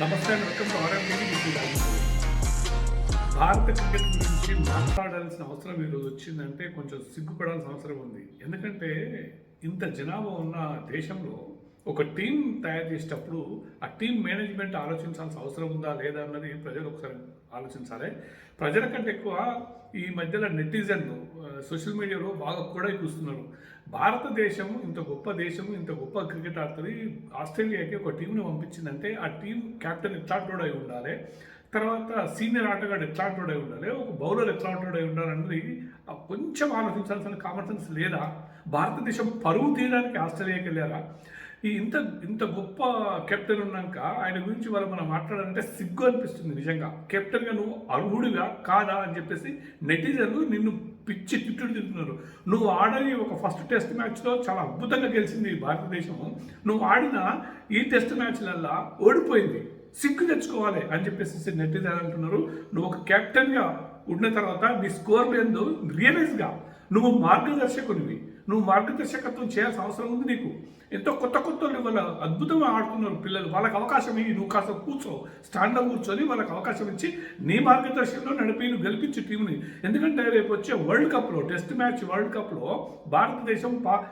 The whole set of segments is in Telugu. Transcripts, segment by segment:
నమస్తే and welcome to Bharat cricket గురించి మాట్లాడాల్సిన అవసరం ఈరోజు వచ్చిందంటే కొంచెం సిగ్గుపడాల్సిన అవసరం ఉంది. ఎందుకంటే ఇంత జనాభా ఉన్న దేశంలో ఒక టీం తయారు చేసేటప్పుడు ఆ టీం మేనేజ్మెంట్ ఆలోచించాల్సిన అవసరం ఉందా లేదా అన్నది ప్రజలు ఒకసారి ఆలోచించాలి. ప్రజల కంటే ఎక్కువ ఈ మధ్యలో నెటిజన్లు సోషల్ మీడియాలో బాగా కూడా చూస్తున్నారు. భారతదేశం ఇంత గొప్ప దేశం ఇంత గొప్ప క్రికెట్ ఆడుతుంది. ఆస్ట్రేలియాకి ఒక టీంని పంపించిందంటే ఆ టీం కెప్టెన్ ఎట్లాంటోడై ఉండాలి. తర్వాత సీనియర్ ఆటగాడు ఎట్లాంటోడై ఉండాలి. ఒక బౌలర్ ఎట్లాంటోడై ఉండాలన్నది ఆ కొంచెం ఆలోచించాల్సిన కామన్ సెన్స్ లేదా? భారతదేశం పరువు తీయడానికి ఆస్ట్రేలియాకి వెళ్ళారా? ఈ ఇంత ఇంత గొప్ప కెప్టెన్ ఉన్నాక ఆయన గురించి వాళ్ళు మనం మాట్లాడాలంటే సిగ్గు అనిపిస్తుంది నిజంగా. కెప్టెన్గా నువ్వు అర్హుడిగా కాదా అని చెప్పేసి నెటిజన్లు నిన్ను పిచ్చి తిట్టుడు తింటున్నారు నువ్వు ఆడని ఒక ఫస్ట్ టెస్ట్ మ్యాచ్లో చాలా అద్భుతంగా గెలిచింది భారతదేశము. భారతదేశం నువ్వు ఆడిన ఈ టెస్ట్ మ్యాచ్లల్లా ఓడిపోయింది. సిగ్గు తెచ్చుకోవాలి అని చెప్పేసి నెటిజన్ అంటున్నారు. నువ్వు ఒక కెప్టెన్గా ఉన్న తర్వాత నీ స్కోర్ ఎందు రియలైజ్గా నువ్వు మార్గదర్శకునివి. నువ్వు మార్గదర్శకత్వం చేయాల్సిన అవసరం ఉంది నీకు. ఎంతో కొత్త కొత్త వాళ్ళ అద్భుతంగా ఆడుతున్నారు పిల్లలు. వాళ్ళకి అవకాశం ఇవి నువ్వు కాస్త కూర్చో. స్టాండ్లో కూర్చొని వాళ్ళకి అవకాశం ఇచ్చి నీ మార్గదర్శకంలో నడిపి నువ్వు గెలిపించు టీంని. ఎందుకంటే రేపు వచ్చే వరల్డ్ కప్లో టెస్ట్ మ్యాచ్ వరల్డ్ కప్లో భారతదేశం పా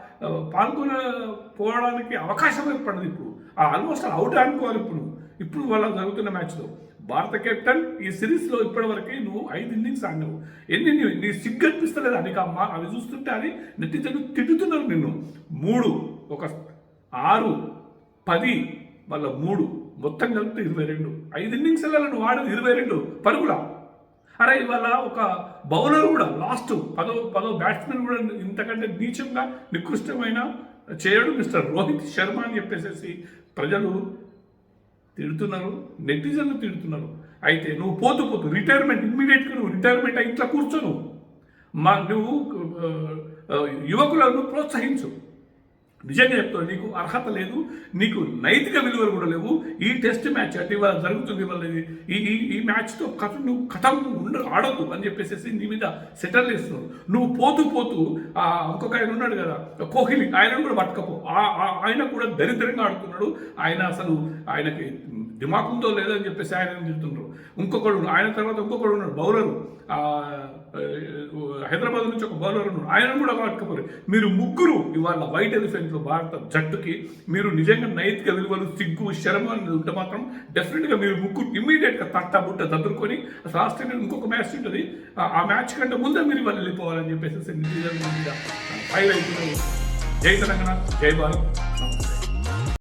పాల్గొనపోవడానికి అవకాశం ఏర్పడదు ఇప్పుడు. ఆల్మోస్ట్ అవుట్ అనుకోవాలి ఇప్పుడు. ఇప్పుడు వాళ్ళ జరుగుతున్న మ్యాచ్లో. భారత కెప్టెన్ ఈ సిరీస్లో ఇప్పటివరకు నువ్వు ఐదు ఇన్నింగ్స్ ఆడినావు. ఎన్ని నీ- సిగ్గు అనిపిస్తలేదు నీకు అమ్మ అవి చూస్తుంటే అది నెట్టిజన్లు తిట్టుతున్నారు నిన్ను. మూడు ఒక ఆరు పది వాళ్ళ మూడు. మొత్తం కలిపితే ఇరవై రెండు. ఐదు ఇన్నింగ్స్ నువ్వు ఆడదు ఇరవై రెండు. పరుగులా? అరే ఇవాళ ఒక బౌలర్ కూడా లాస్ట్ పదో పదో బ్యాట్స్మెన్ కూడా ఇంతకంటే నీచంగా నికృష్టమైన చేయడు మిస్టర్ రోహిత్ శర్మ అని చెప్పేసేసి ప్రజలు తిడుతున్నారు నెటిజన్లు తిడుతున్నారు. అయితే నువ్వు పోతూ పోతూ రిటైర్మెంట్ ఇమ్మీడియట్గా నువ్వు రిటైర్మెంట్ ఇట్లా ఇంట్లో కూర్చోను మా నువ్వు యువకులను ప్రోత్సహించు. నిజంగా చెప్తాను నీకు అర్హత లేదు నీకు నైతిక విలువలు కూడా లేవు. ఈ టెస్ట్ మ్యాచ్ అంటే ఇవాళ జరుగుతుంది ఇవాళ ఈ ఈ ఈ మ్యాచ్తో కథ నువ్వు కథం ఉండ ఆడద్దు అని చెప్పేసి నీ మీద సెటిల్ చేస్తున్నావు. నువ్వు పోతూ పోతూ ఆ ఇంకొక ఆయన ఉన్నాడు కదా కోహ్లీ ఆయనను కూడా పట్టుకపో. ఆ- ఆ- ఆయన కూడా దరిద్రంగా ఆడుతున్నాడు. ఆయన అసలు ఆయనకి దిమాక్ లేదని లేదో అని చెప్పేసి ఆయన చెప్తున్నారు ఇంకొకడు ఆయన తర్వాత ఇంకొకడు ఉన్నాడు బౌలరు. హైదరాబాద్ నుంచి ఒక బౌలర్ ఉన్నారు. ఆయన కూడా పట్టుకపోరు మీరు ముగ్గురు ఇవాళ వైట్ ఎలిఫెంట్లు భారత జట్టుకి. మీరు నిజంగా నైతిక విలువలు సిగ్గు శరమ అనేది ఉంటే మాత్రం డెఫినెట్గా మీరు ముగ్గురు ఇమ్మీడియట్గా తట్ట బుట్ట చదువుకొని అసలు ఆస్ట్రేలియా ఇంకొక మ్యాచ్ ఉంటుంది. ఆ- మ్యాచ్ కంటే ముందే మీరు ఇవాళ వెళ్ళిపోవాలని చెప్పేసి నిజంగా అవుతున్నారు జై తెలంగాణ జై భారత్.